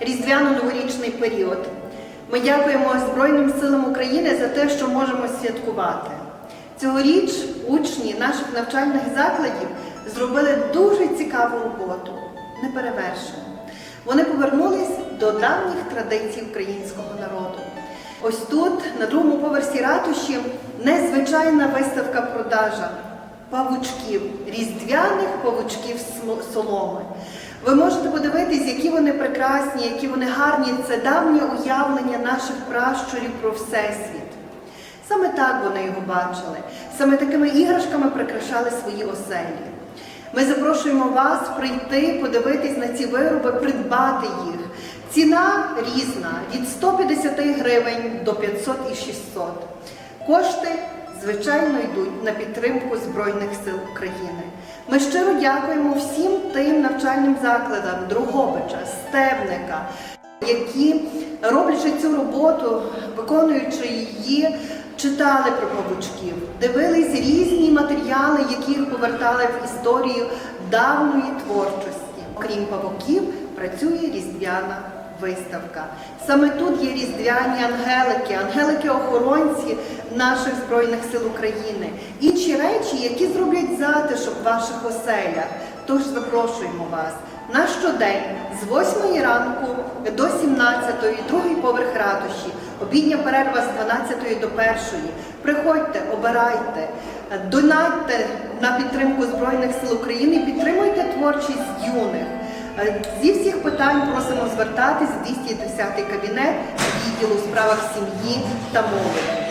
різдвяно-новорічний період. Ми дякуємо Збройним силам України за те, що можемо святкувати. Цьогоріч учні наших навчальних закладів зробили дуже цікаву роботу, неперевершену. Вони повернулись до давніх традицій українського народу. Ось тут, на другому поверсі ратуші, незвичайна виставка продажа павучків, різдвяних павучків соломи. Ви можете подивитись, які вони прекрасні, які вони гарні. Це давнє уявлення наших пращурів про всесвіт. Саме так вони його бачили, саме такими іграшками прикрашали свої оселі. Ми запрошуємо вас прийти, подивитись на ці вироби, придбати їх. Ціна різна від 150 гривень до 500 і 600. Кошти, звичайно, йдуть на підтримку Збройних сил України. Ми щиро дякуємо всім тим навчальним закладам Другобича, Стебника, які, роблячи цю роботу, виконуючи її, читали про павучків, дивились різні матеріали, які їх повертали в історію давньої творчості. Окрім павуків, працює різдвяна виставка. Саме тут є різдвяні ангелики, ангелики-охоронці наших Збройних сил України. Інші речі, які зроблять затишок в ваших оселях. Тож запрошуємо вас на щодень з 8 ранку до 17, другий поверх ратуші, обідня перерва з 12 до 1. Приходьте, обирайте, донатьте на підтримку Збройних сил України, підтримуйте творчість юних. Зі всіх питань просимо звертатись в 210 кабінет відділу у справах сім'ї та молоді.